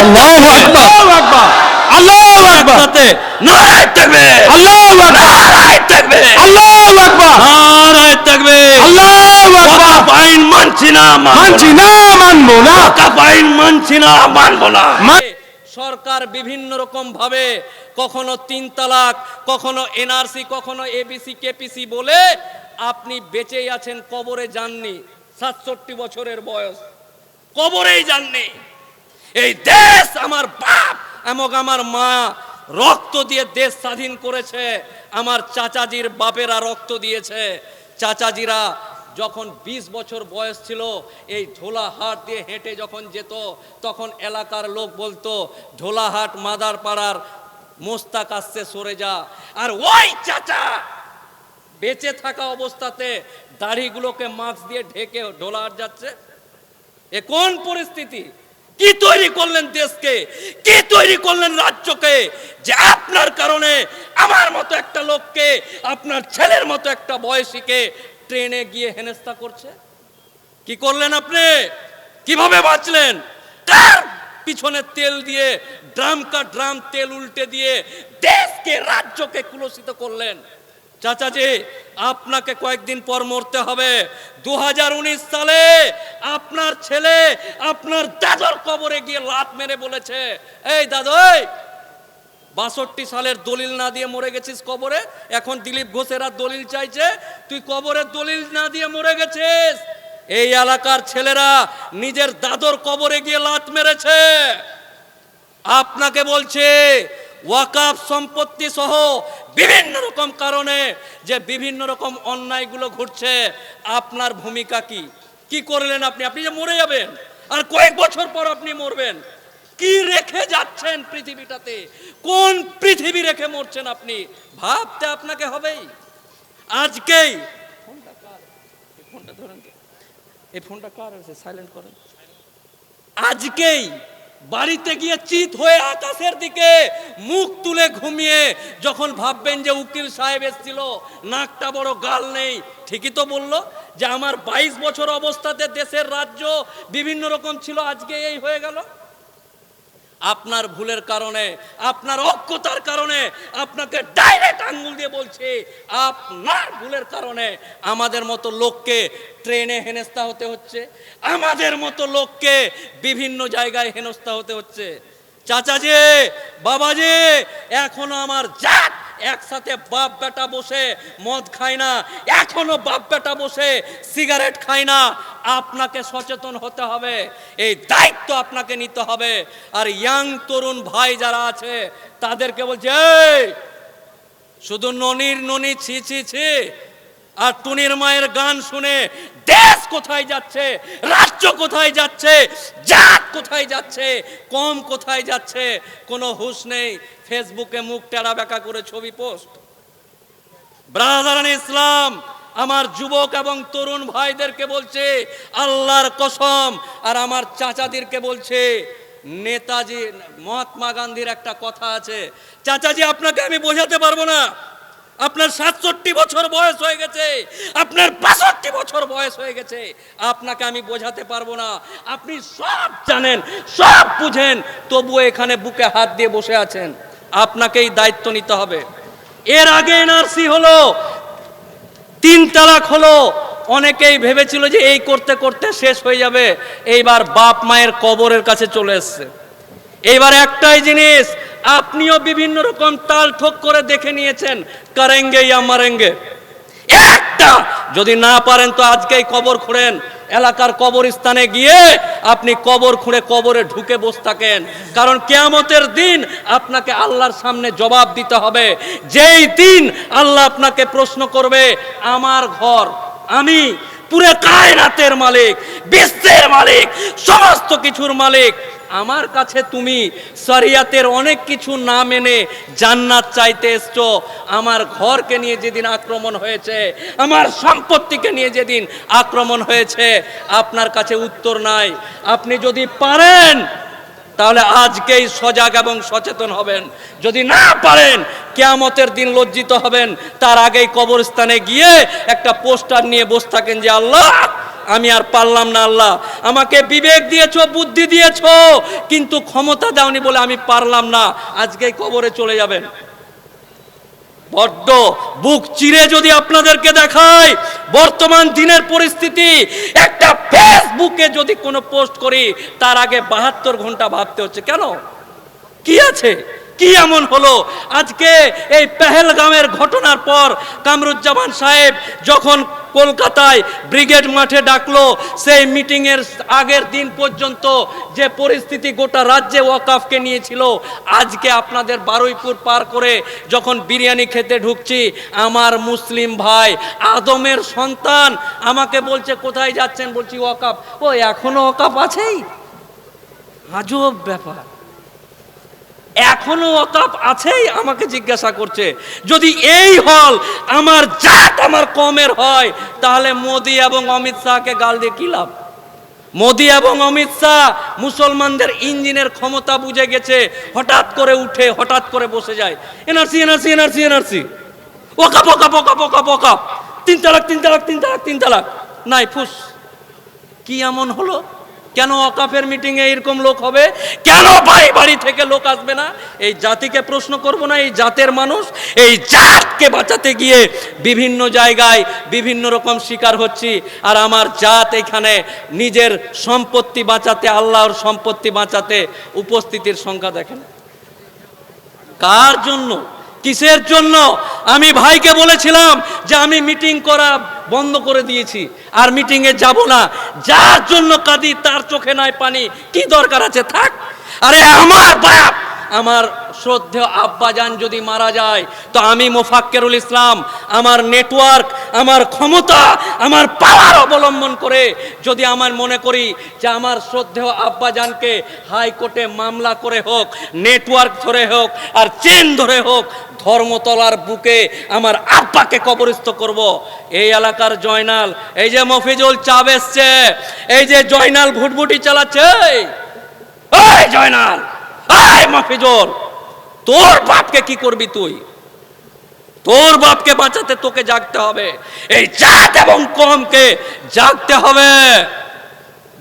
আল্লাহু আকবার। আল্লাহু আকবার। সাথে নারায় থাকবে আল্লাহু আকবার। নারায় থাকবে আল্লাহু আকবার। নারায় থাকবে আল্লাহু আকবার। ওয়াকাফ মানছি না মানছি না মানবো না। ওয়াকাফ মানছি না মানবো না। সরকার বিভিন্ন রকম ভাবে কখনো তিন তালাক কখনো এনআরসি কখনো এবিসি কেপিসি বলে আপনি বেঁচেই আছেন কবরে যাননি। সাতষট্টি বছরের বয়স। কবরেই যাননি। এই দেশ আমার বাপ এবং আমার মা রক্ত দিয়ে দেশ স্বাধীন করেছে। আমার চাচাজির বাপেরা রক্ত দিয়েছে। চাচাজিরা যখন ২০ বছর বয়স ছিল, এই ঝোলাহাট দিয়ে হেঁটে যখন যেত, তখন এলাকার লোক বলতো ঝোলাহাট মাদার পাড়ার মোস্তাক আসছে, সরে যা। আর ওই চাচা বেঁচে থাকা অবস্থাতে দাড়িগুলোকে মাস্ক দিয়ে ঢেকে ঢোলাহাট যাচ্ছে। এ কোন পরিস্থিতি? কি তৈরি করলেন দেশকে? কি তৈরি করলেন রাজ্যকে? যে আপনার কারণে আমার মতো একটা লোককে, আপনার ছেলের মতো একটা বয়সীকে ট্রেনে গিয়ে হেনস্থা করছে? কি করলেন আপনি? কীভাবে বাঁচলেন? কার পিছনে তেল দিয়ে, ড্রাম কা ড্রাম তেল উল্টে দিয়ে দেশকে, রাজ্যকে কুলসিত করলেন? চাচাজি, আপনাকে কয়েকদিন পর মরতে হবে। দু সালে আপনার ছেলে আপনার দাদর কবরে গিয়ে লাত মেরে বলেছে, এই দাদই বাষট্টি সালের দলিল না দিয়ে মরে গেছিস কবরে? এখন দিলীপ ঘোষেরা দলিল চাইছে, তুই কবরের দলিল না দিয়ে মরে গেছিস। এই এলাকার ছেলেরা নিজের দাদর কবরে গিয়ে লাত মেরেছে। আপনাকে বলছে ওয়াকাফ সম্পত্তি সহ বিভিন্ন রকম কারণে যে বিভিন্ন রকম অন্যায়গুলো ঘটছে, আপনার ভূমিকা কি? কি করলেন আপনি? আপনি যে মরে যাবেন, আর কয়েক বছর পর আপনি মরবেন, কি রেখে যাচ্ছেন পৃথিবীটাতে? কোন পৃথিবী রেখে মরছেন আপনি? ভাবতে আপনাকে হবেই। আজকেই ফোনটা কার? ফোনটা ধরেন এই ফোনটা কার? হয়েছে সাইলেন্ট করেন। আজকেই বাড়িতে গিয়ে চিত হয়ে আকাশের দিকে মুখ তুলে ঘুমিয়ে যখন ভাববেন যে উকিল সাহেব এসেছিল, নাকটা বড় গাল নেই। ঠিকই তো বলল যে আমার বাইশ বছর অবস্থাতে দেশের রাজ্য বিভিন্ন রকম ছিল, আজকে এই হয়ে গেল। আপনার ভুলের কারণে, আপনার অজ্ঞতার কারণে, আপনাকে ডাইরেক্ট আঙ্গুল দিয়ে বলছি, আপনার ভুলের কারণে আমাদের মতো লোককে ট্রেনে হেনস্থা হতে হচ্ছে, আমাদের মতো লোককে বিভিন্ন জায়গায় হেনস্থা হতে হচ্ছে। চাচা যে বাবা যে এখনও আমার জাত একসাথে বাপ বেটা বসে মদ খায় না এখনও বাপ বেটা বসে সিগারেট খায় না। আপনাকে সচেতন হতে হবে এই দায়িত্ব আপনাকে নিতে হবে। আর ইয়াং তরুণ ভাই যারা আছে তাদেরকে বলছে "এই, শুধু ননির ননি ছি ছি ছি। আর টুনির মায়ের গান শুনে দেশ কোথায় যাচ্ছে? রাজ্য কোথায় যাচ্ছে? জাত কোথায় যাচ্ছে? কম কোথায় যাচ্ছে? কোনো হুঁশ নেই। ফেসবুকে মুখ টেরা বেকা করে ছবি পোস্ট। ব্রাদারান ইসলাম, আমার যুবক এবং তরুণ ভাইদেরকে বলছে, আল্লাহর কসম। আর আমার চাচাদেরকে বলছে, নেতাজি, মহাত্মা গান্ধীর একটা কথা আছে। চাচাজি, আপনাকে আমি বোঝাতে পারব না। আপনার সাতষট্টি বছর বয়স হয়ে গেছে। আপনার বাষট্টি বছর বয়স হয়ে গেছে। আপনাকে আমি বোঝাতে পারব না। আপনি সব জানেন, সব বুঝেন, তবুও এখানে বুকে হাত দিয়ে বসে আছেন। আপনাকেই দায়িত্ব নিতে হবে। এর আগে এনআরসি হলো, তিন তালাক হলো। অনেকেই ভেবেছিল যে এই করতে করতে শেষ হয়ে যাবে। এইবার বাপ মায়ের কবরের কাছে চলে এসছে। এইবার একটাই জিনিস আপনিও বিভিন্ন রকম তাল ঠোক করে দেখে নিয়েছেন, কারেঙ্গে ইয়া মারেঙ্গে। একটা! যদি না পারেন তো আজকেই কবর খুঁড়েন। এলাকার কবরস্থানে গিয়ে আপনি কবর খুঁড়ে কবরে ঢুকে বসে থাকেন। কারণ কেয়ামতের দিন আপনাকে আল্লাহর সামনে জবাব দিতে হবে। যেই দিন আল্লাহ আপনাকে প্রশ্ন করবে, আমার ঘর, আমি পুরো কায়নাতের মালিক, বিশ্বের মালিক, সমস্ত কিছুর মালিক। আমার কাছে তুমি শরিয়াতের অনেক কিছু না মেনে জান্নাত চাইতে এসছো। আমার ঘরকে নিয়ে যেদিন আক্রমণ হয়েছে, আমার সম্পত্তিকে নিয়ে যেদিন আক্রমণ হয়েছে, আপনার কাছে উত্তর নাই। আপনি যদি পারেন, তাহলে আজকেই সজাগ এবং সচেতন হবেন। যদি না পারেন, কেয়ামতের দিন লজ্জিত হবেন। তার আগেই কবরস্থানে গিয়ে একটা পোস্টার নিয়ে বসে থাকেন যে, আল্লাহ আমি আর পারলাম না আল্লাহ। আমাকে বিবেক দিয়েছ, বুদ্ধি দিয়েছ, কিন্তু ক্ষমতা দাওনি বলে আমি পারলাম না। আজকে কবরে চলে যাবেন। বড্ড বুক চিরে যদি আপনাদেরকে দেখায় বর্তমান দিনের পরিস্থিতি, একটা ফেসবুকে যদি কোনো পোস্ট করি, তার আগে বাহাত্তর ঘণ্টা ভাবতে হচ্ছে। কেন? কি আছে? কি এমন হলো? আজকে এই পেহেলগামের ঘটনার পর কামরুজ্জামান সাহেব যখন কলকাতায় ব্রিগেড মাঠে ডাকলো, সেই মিটিংয়ের আগের দিন পর্যন্ত যে পরিস্থিতি গোটা রাজ্যে ওয়াকাফকে নিয়েছিল, আজকে আপনাদের বারুইপুর পার করে যখন বিরিয়ানি খেতে ঢুকছি, আমার মুসলিম ভাই আদমের সন্তান আমাকে বলছে, কোথায় যাচ্ছেন? বলছি, ওয়াকাফ। ও, এখনও ওয়াকাফ আছেই? আজব ব্যাপার। এখনও অকাপ আছেই আমাকে জিজ্ঞাসা করছে, যদি এই হল আমার জাত আমার কমের হয়, তাহলে মোদি এবং অমিত শাহকে গাল দিয়ে কি লাভ? মোদি এবং অমিত শাহ মুসলমানদের ইঞ্জিনের ক্ষমতা বুঝে গেছে, হঠাৎ করে উঠে, হঠাৎ করে বসে যায়। এনআরসি এনআরসি এনআরসি এনআরসি ওকাপ ওকাপ ওকাপ ওকাপ ওকাপ তিন তালাক তিন তালাক তিন তালাক তিন তালাক। নাই, ফুস। কি এমন হলো? কেন অকাফের মিটিংয়ে এরকম লোক হবে? কেন ভাই বাড়ি থেকে লোক আসবে না? এই জাতিকে প্রশ্ন করব না, এই জাতের মানুষ, এই জাতকে বাঁচাতে গিয়ে বিভিন্ন জায়গায় বিভিন্ন রকম শিকার হচ্ছি। আর আমার জাত এখানে নিজের সম্পত্তি বাঁচাতে, আল্লাহর সম্পত্তি বাঁচাতে উপস্থিতির সংখ্যা দেখেন। কার জন্য? কিসের জন্য? আমি ভাইকে বলেছিলাম যে আমি মিটিং করা বন্ধ করে দিয়েছি, আর মিটিংয়ে যাব না। যার জন্য কাঁদি তার চোখে নাই পানি, কি দরকার আছে থাক। আরে আমার বাপ, আমার শ্রদ্ধেয় আব্বাজান যদি মারা যায়, তো আমি মোফাক্কেরুল ইসলাম, আমার নেটওয়ার্ক, আমার ক্ষমতা, আমার পাওয়ার অবলম্বন করে যদি আমার মনে করি যে আমার শ্রদ্ধেয় আব্বাজানকে হাইকোর্টে মামলা করে হোক, নেটওয়ার্ক ধরে হোক, আর চেন ধরে হোক, ধর্মতলার বুকে আমার আব্বাকে কবরস্থ করব। এই এলাকার জয়নাল, এই যে মফিজুল চাপ এসছে, এই যে জয়নাল ভুটভুটি চালাচ্ছে, এই জয়নাল মফিজুল। তোর বাপকে কি করবি তুই? তোর বাপকে বাঁচাতে তোকে জাগতে হবে। এই জাত এবং কমকে জাগতে হবে।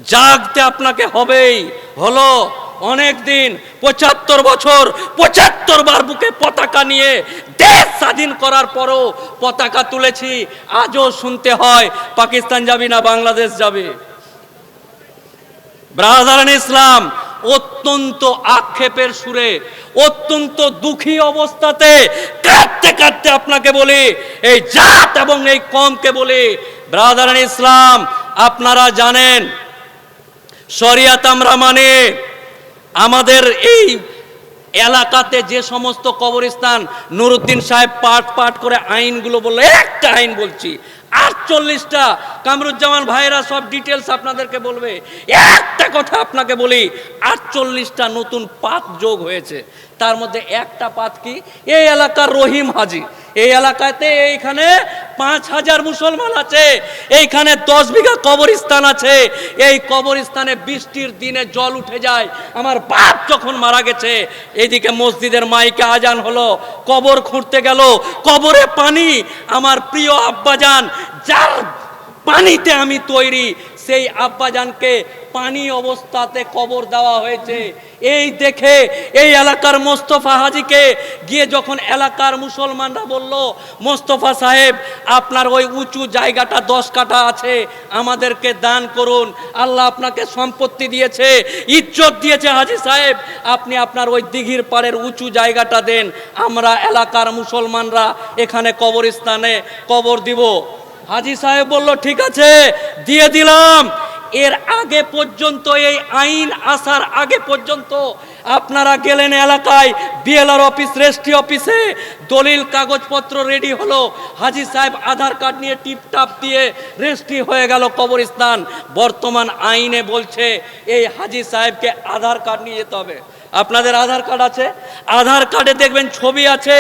জাগতে আপনাকে হবেই। হলো অনেক দিন পঁচাত্তর বছর, পঁচাত্তর বার বুকে পতাকা নিয়ে দেশ স্বাধীন করার পরও পতাকা তুলেছি। আজও শুনতে হয়, পাকিস্তান যাবি না, বাংলাদেশ যাবে। ব্রাদারান ইসলাম অত্যন্ত আক্ষেপের সুরে, অত্যন্ত দুঃখী অবস্থাতে কাঁদতে কাঁদতে আপনাকে বলি, এই জাত এবং এই কমকে বলি ব্রাদারান ইসলাম, আপনারা জানেন, শরিয়াত আমরা মানে আমাদের এই এলাকাতে যে সমস্ত কবরস্থান, নুরুদ্দিন সাহেব পাঠ পাঠ করে আইনগুলো বলল, একটা আইন বলছি আটচল্লিশটা কামরুজ্জামান ভাইরা সব ডিটেলস আপনাদেরকে বলবে। একটা কথা আপনাকে বলি, আটচল্লিশটা নতুন পাত যোগ হয়েছে। তার মধ্যে একটা পাত কি? এই এলাকার রহিম হাজি। এই এলাকাতে এইখানে পাঁচ হাজার মুসলমান আছে। এইখানে দশ বিঘা কবরস্থান আছে। এই কবরস্থানে বৃষ্টির দিনে জল উঠে যায়। আমার বাপ যখন মারা গেছে, এদিকে মসজিদের মাইকে আজান হলো। কবর খুঁড়তে গেল। কবরে পানি। আমার প্রিয় আব্বাজান, যার পানিতে আমি তৈরি সেই আব্বাজানকে পানি অবস্থাতে কবর দেওয়া হয়েছে। এই দেখে এই এলাকার মোস্তফা হাজিকে গিয়ে যখন এলাকার মুসলমানরা বলল, মোস্তফা সাহেব, আপনার ওই উঁচু জায়গাটা দশ কাঠা আছে, আমাদেরকে দান করুন। আল্লাহ আপনাকে সম্পত্তি দিয়েছে, ইজ্জত দিয়েছে হাজি সাহেব। আপনি আপনার ওই দিঘির পাড়ের উঁচু জায়গাটা দেন। আমরা এলাকার মুসলমানরা এখানে কবরস্থানে কবর দিব। হাজি সাহেব বলল, ঠিক আছে, দিয়ে দিলাম। এর আগে পর্যন্ত, এই আইন আসার আগে পর্যন্ত আপনারা গেলেন এলাকায় বিএলআর অফিস রেজিস্ট্রি অফিসে। দলিল, কাগজপত্র রেডি হলো। হাজি সাহেব আধার কার্ড নিয়ে টিপটাপ দিয়ে রেজিস্ট্রি হয়ে গেল কবরস্থান। বর্তমান আইনে বলছে, এই হাজি সাহেবকে আধার কার্ড নিয়ে যেতে হবে। আপনাদের আধার কার্ড আছে? আধার কার্ডে দেখবেন ছবি আছে,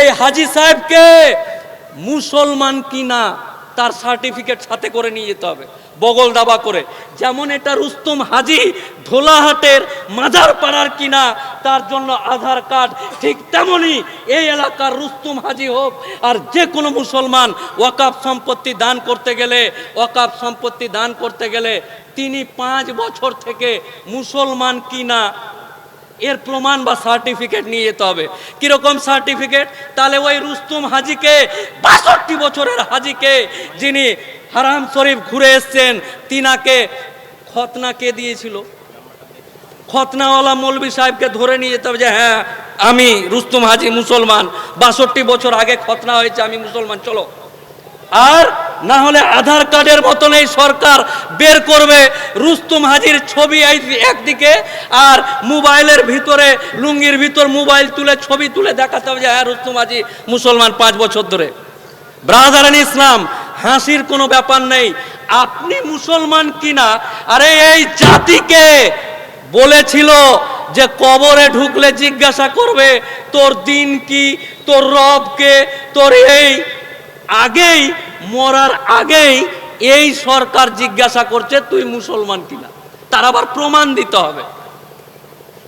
এই হাজি সাহেবকে মুসলমান কি না তার সার্টিফিকেট সাথে করে নিয়ে যেতে হবে, বগল দাবা করে। যেমন এটা রুস্তম হাজি ধোলাহাটের মাজার পাড়ার কিনা, তার জন্য আধার কার্ড, ঠিক তেমনই এই এলাকার রুস্তুম হাজি হোক আর যে কোনো মুসলমান ওয়াকাফ সম্পত্তি দান করতে গেলে ওয়াকাফ সম্পত্তি দান করতে গেলে তিনি পাঁচ বছর থেকে মুসলমান কিনা এর প্রমাণ বা সার্টিফিকেট নিয়ে যেতে হবে। কীরকম সার্টিফিকেট তাহলে ওই রুস্তুম হাজিকে, বাষট্টি বছরের হাজিকে, যিনি হারাম শরীফ ঘুরে এসছেন, তিনাকে খতনা কে দিয়েছিল? খতনাওয়ালা মৌলবী সাহেবকে ধরে নিয়ে যেতে হবে যে হ্যাঁ আমি রুস্তুম হাজি মুসলমান। বাষট্টি বছর আগে খতনা হয়েছে, আমি মুসলমান। চলো। আর না হলে আধার কার্ডের মতন এই সরকার বের করবে। রুস্তুম হাজির ছবি একদিকে, আর মোবাইলের ভিতরে, লুঙ্গির ভিতর মোবাইল তুলে, ছবি তুলে দেখাতে হবে যে হ্যাঁ রুস্তুম হাজি মুসলমান পাঁচ বছর ধরে। ব্রাদারান ইসলাম হাসির কোনো ব্যাপার নেই। আপনি মুসলমান কিনা? আরে, এই জাতিকে বলেছিল যে, কবরে ঢুকলে জিজ্ঞাসা করবে, তোর দিন কি? তোর রবকে তোর এই আগেই, মরার আগেই এই সরকার জিজ্ঞাসা করছে, তুই মুসলমান কিনা? তার আবার প্রমাণ দিতে হবে।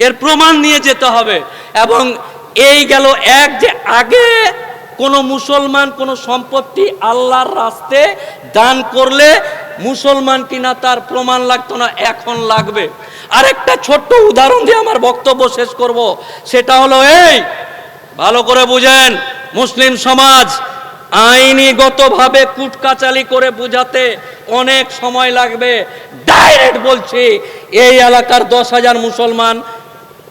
এর প্রমাণ নিয়ে যেতে হবে এবং এই গেল এক যে আগে কোনো মুসলমান কোনো সম্পত্তি আল্লাহর রাস্তে দান করলে মুসলমান কিনা তার প্রমাণ লাগতো না, এখন লাগবে। আরেকটা ছোট্ট উদাহরণ দিয়ে আমার বক্তব্য শেষ করব। সেটা হলো এই, ভালো করে বুঝেন, মুসলিম সমাজ আইনিগতভাবে কুটকাচালি করে বুঝাতে অনেক সময় লাগবে। ডাইরেক্ট বলছি, এই এলাকার দশ হাজার মুসলমান,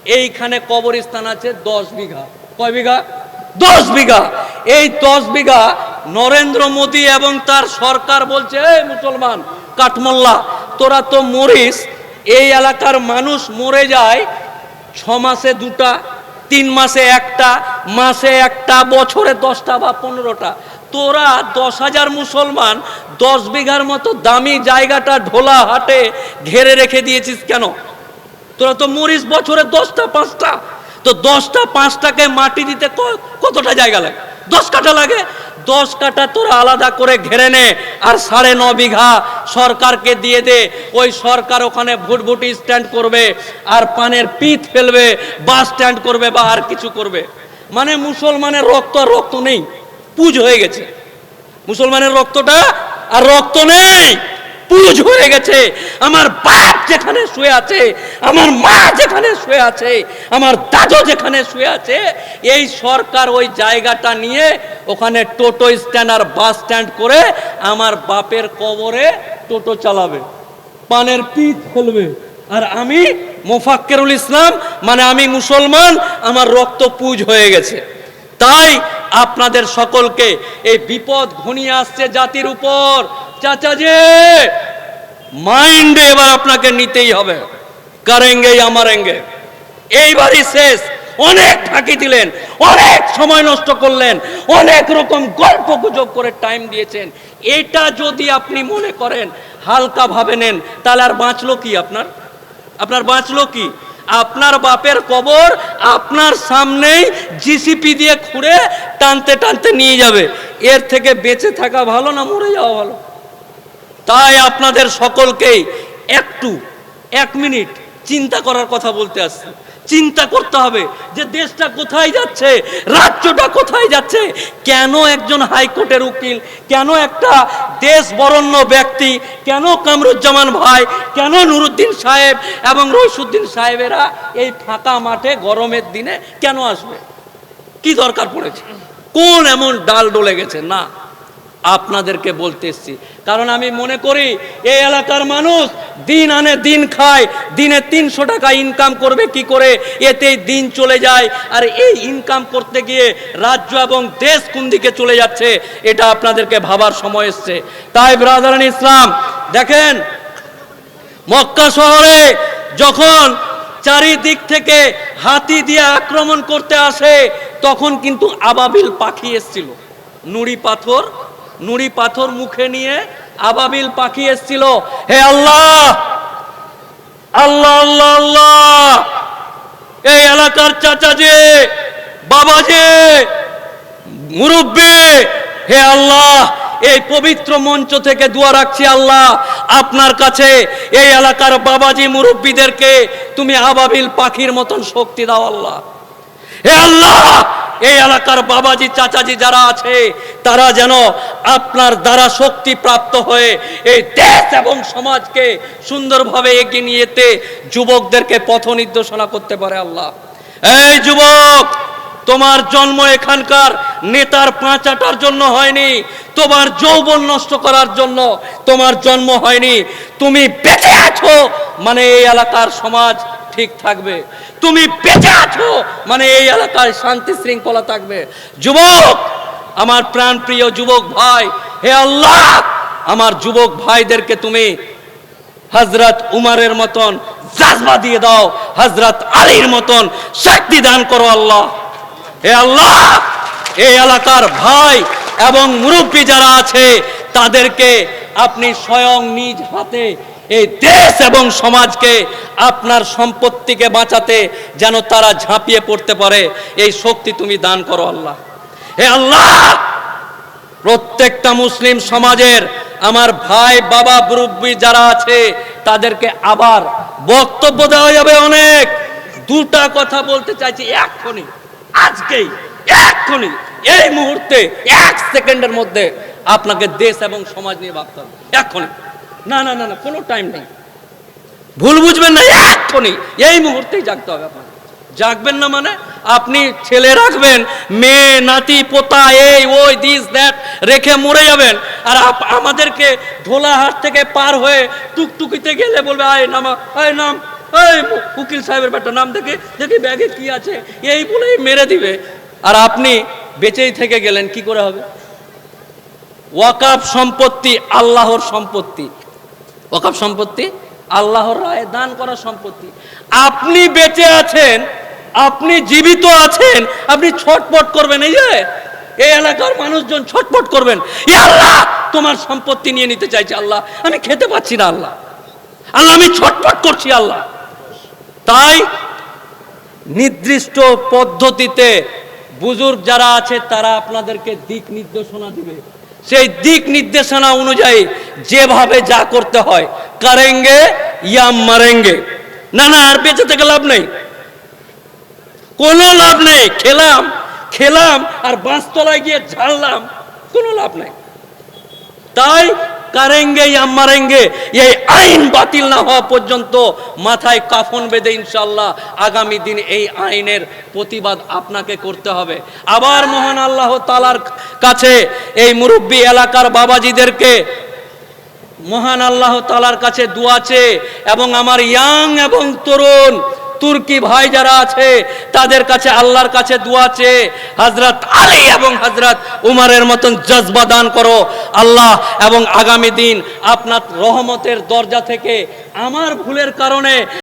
এইখানে কবরস্থান আছে দশ বিঘা। কয় বিঘা? দশ বিঘা। এই দশ বিঘা নরেন্দ্র মোদী এবং তার সরকার বলছে, এই মুসলমান, কাঠমোল্লা, তোরা তো মরিস, এই এলাকার মানুষ মরে যায়, ছ মাসে দুটা, তিন মাসে একটা মাসে একটা, বছরে দশটা বা পনেরোটা। তোরা দশ হাজার মুসলমান, দশ বিঘার মতো দামি জায়গাটা ঢোলা হাটে ঘেরে রেখে দিয়েছিস কেন? তোরা তো মরিস বছরে দশটা, পাঁচটা। তো দশটা, পাঁচটাকে মাটি দিতে কতটা জায়গা লাগে? দশ কাঠা লাগে। দশ কাঠা তোরা আলাদা করে ঘেরে নে আর সাড়ে ন বিঘা সরকারকে দিয়ে দে। ওই সরকার ওখানে ভুটভুটি স্ট্যান্ড করবে আর পানের পিঠ ফেলবে, বাস স্ট্যান্ড করবে বা আর কিছু করবে। মানে মুসলমানের রক্ত রক্ত নেই। পুজ হয়ে গেছে। মুসলমানের রক্তটা আর রক্ত নেই, পুজ হয়ে গেছে। আমার বাপ যেখানে শুয়ে আছে, আমার মা যেখানে শুয়ে আছে, আমার দাদু যেখানে শুয়ে আছে, এই সরকার ওই জায়গাটা নিয়ে ওখানে টোটো স্ট্যান্ড আর বাস স্ট্যান্ড করে আমার বাপের কবরে টোটো চালাবে। পানের পিঠ ফেলবে। আর আমি মোফাক্কেরুল ইসলাম মানে আমি মুসলমান, আমার রক্ত পুজ হয়ে গেছে। তাই আপনাদের সকলকে এই বিপদ ঘনিয়ে আসছে জাতির উপর। চাচা যে মাইন্ডে এবার আপনাকে নিতেই হবে। কারেঙ্গে আমারেঙ্গে। এইবারই শেষ। অনেক ফাঁকি দিলেন, অনেক সময় নষ্ট করলেন, অনেক রকম গল্প গুজব করে টাইম দিয়েছেন। এটা যদি আপনি মনে করেন, হালকা ভাবে নেন, তাহলে আর বাঁচলো কি আপনার? আপনার বাঁচলো কি? আপনার বাপের কবর আপনার সামনেই জিসিপি দিয়ে খুঁড়ে টানতে টানতে নিয়ে যাবে। এর থেকে বেঁচে থাকা ভালো না মরে যাওয়া ভালো? তাই আপনাদের সকলকেই একটু, এক মিনিট চিন্তা করার কথা বলতে আসছি। চিন্তা করতে হবে যে দেশটা কোথায় যাচ্ছে, রাজ্যটা কোথায় যাচ্ছে, কেন একজন হাইকোর্টের উকিল, কেন একটা দেশ বরণ্য ব্যক্তি, কেন কামরুজ্জামান ভাই, কেন নুরুদ্দিন সাহেব এবং রইসুদ্দিন সাহেবেরা এই ফাঁকা মাঠে গরমের দিনে কেন আসবে? কি দরকার পড়েছে? কোন এমন ডাল ডলে গেছে? না। আপনাদেরকে বলতে এসছি। কারণ আমি মনে করি, এই এলাকার মানুষ দিন আনে দিন খায়, দিনে তিনশো টাকা ইনকাম করবে কি করে? এতেই দিন চলে যায়। আর এই ইনকাম করতে গিয়ে রাজ্য এবং দেশ কোন দিকে চলে যাচ্ছে, এটা আপনাদেরকে ভাবার সময় এসছে। তাই ব্রাদারান ইসলাম দেখেন, মক্কা শহরে যখন চারিদিক থেকে হাতি দিয়ে আক্রমণ করতে আসে, তখন কিন্তু আবাবিল পাখি এসছিল। নুড়ি পাথর নুড়ি পাথর মুখে নিয়ে আবাবিল পাখি এসছিল। হে আল্লাহ! আল্লাহ আল্লাহ আল্লাহ! এই এলাকার চাচা যে, বাবা যে, মুরব্বী, হে আল্লাহ! এই পবিত্র মঞ্চ থেকে দোয়া রাখছি আল্লাহ, আপনার কাছে এই এলাকার বাবাজি, মুরব্বীদেরকে তুমি আবাবিল পাখির মতন শক্তি দাও আল্লাহ। হে আল্লাহ! এই এলাকার বাবাজি, চাচাজি যারা আছে, তারা যেন আপনার দ্বারা শক্তি প্রাপ্ত হয়ে এই দেশ এবং সমাজকে সুন্দরভাবে এগিয়ে নিয়ে যেতে যুবকদেরকে পথ নির্দেশনা করতে পারে আল্লাহ। এই যুবক, তোমার জন্ম এখানকার নেতার পাঁচাটার জন্য হয়নি, তোমার যৌবন নষ্ট করার জন্য তোমার জন্ম হয়নি। তুমি বেঁচে আছো। মানে এই এলাকার সমাজ ঠিক থাকবে। তুমি বেঁচে আছো। মানে এই এলাকায় শান্তি শৃঙ্খলা থাকবে। যুবক, আমার প্রাণ প্রিয় যুবক ভাই, হে আল্লাহ, আমার যুবক ভাইদেরকে তুমি হজরত উমারের মতন জাজবা দিয়ে দাও হজরত আলীর মতন শক্তি দান করো আল্লাহ। হে আল্লাহ, এই এলাকার ভাই এবং মুরব্বী যারা আছে, তাদেরকে আপনি স্বয়ং নিজ হাতে এই দেশ এবং সমাজকে আপনার সম্পত্তিকে বাঁচাতে যেন তারা ঝাঁপিয়ে পড়তে পারে, এই শক্তি তুমি দান করো আল্লাহ। হে আল্লাহ! প্রত্যেকটা মুসলিম সমাজের আমার ভাই, বাবা, মুরব্বী যারা আছে, তাদেরকে আবার বক্তব্য দেওয়া যাবে অনেক। দুটা কথা বলতে চাইছি এক্ষুনি, আজকেই, এক্ষুনি। এই মুহূর্তে এক সেকেন্ডের মধ্যে আপনাকে দেশ এবং সমাজ নিয়ে ভাবতে হবে, এক্ষুনি। না না না না, কোনো টাইম নেই। ভুল বুঝবেন না, এক্ষুনি। এই মুহূর্তেই জাগতে হবে আপনাকে। জাগবেন না মানে আপনি ছেলে রাখবেন, মেয়ে, নাতি, পোতা, এই, ওই দিস দ্যাট রেখে মরে যাবেন। আর আমাদেরকে ঢোলাহাট থেকে পার হয়ে টুকটুকিতে গেলে বলবে, আয়, নামা, আয়, নাম এই উকিল সাহেবের বেটা নাম দেখে, দেখি ব্যাগে কি আছে। এই বলেই মেরে দিবে। আর আপনি বেঁচেই থেকে গেলেন, কি করে হবে? ওয়াকাফ সম্পত্তি, আল্লাহর সম্পত্তি। ওয়াকাফ সম্পত্তি, আল্লাহর রায়ে দান করা সম্পত্তি। আপনি বেঁচে আছেন, আপনি জীবিত আছেন, আপনি ছটপট করবেন, এই যে, এই এলাকার মানুষজন ছটপট করবেন। আল্লাহ, তোমার সম্পত্তি নিয়ে নিতে চাইছে আল্লাহ। আমি খেতে পাচ্ছি না আল্লাহ। আল্লাহ, আমি ছটপট করছি আল্লাহ। তাই নির্দিষ্ট পদ্ধতিতে বুজুর্গ যারা আছে, তারা আপনাদেরকে দিক নির্দেশনা দিবে। সেই দিক নির্দেশনা অনুযায়ী যেভাবে যা করতে হয়, কারেঙ্গে ইয়াম মারেঙ্গে। না না, আর বেঁচে থেকে লাভ নেই। কোনো লাভ নেই। খেলাম খেলাম, আর বাঁশতলায় গিয়ে ছাড়লাম কোনো লাভ নেই। তাই কারেঙ্গে ইয়াম মারেঙ্গে, এই আইন বাতিল না হওয়া পর্যন্ত মাথায় কাফন বেঁধে ইনশাল্লাহ আগামী দিন এই আইনের প্রতিবাদ আপনাকে করতে হবে। আবার মহান আল্লাহ তালার কাছে এই মুরব্বী এলাকার বাবাজিদেরকে মহান আল্লাহ তালার কাছে দুয়াছে এবং আমার ইয়াং এবং তরুণ তুর্কি ভাই যারা আছে, তাদের কাছে আল্লাহর কাছে দুয়াছে হজরত আলী এবং হজরত উমারের মতন জজবা দান করো। আল্লাহ এবং আগামী দিন আপনার রহমতের দরজা থেকে আমার ভুলের কারণে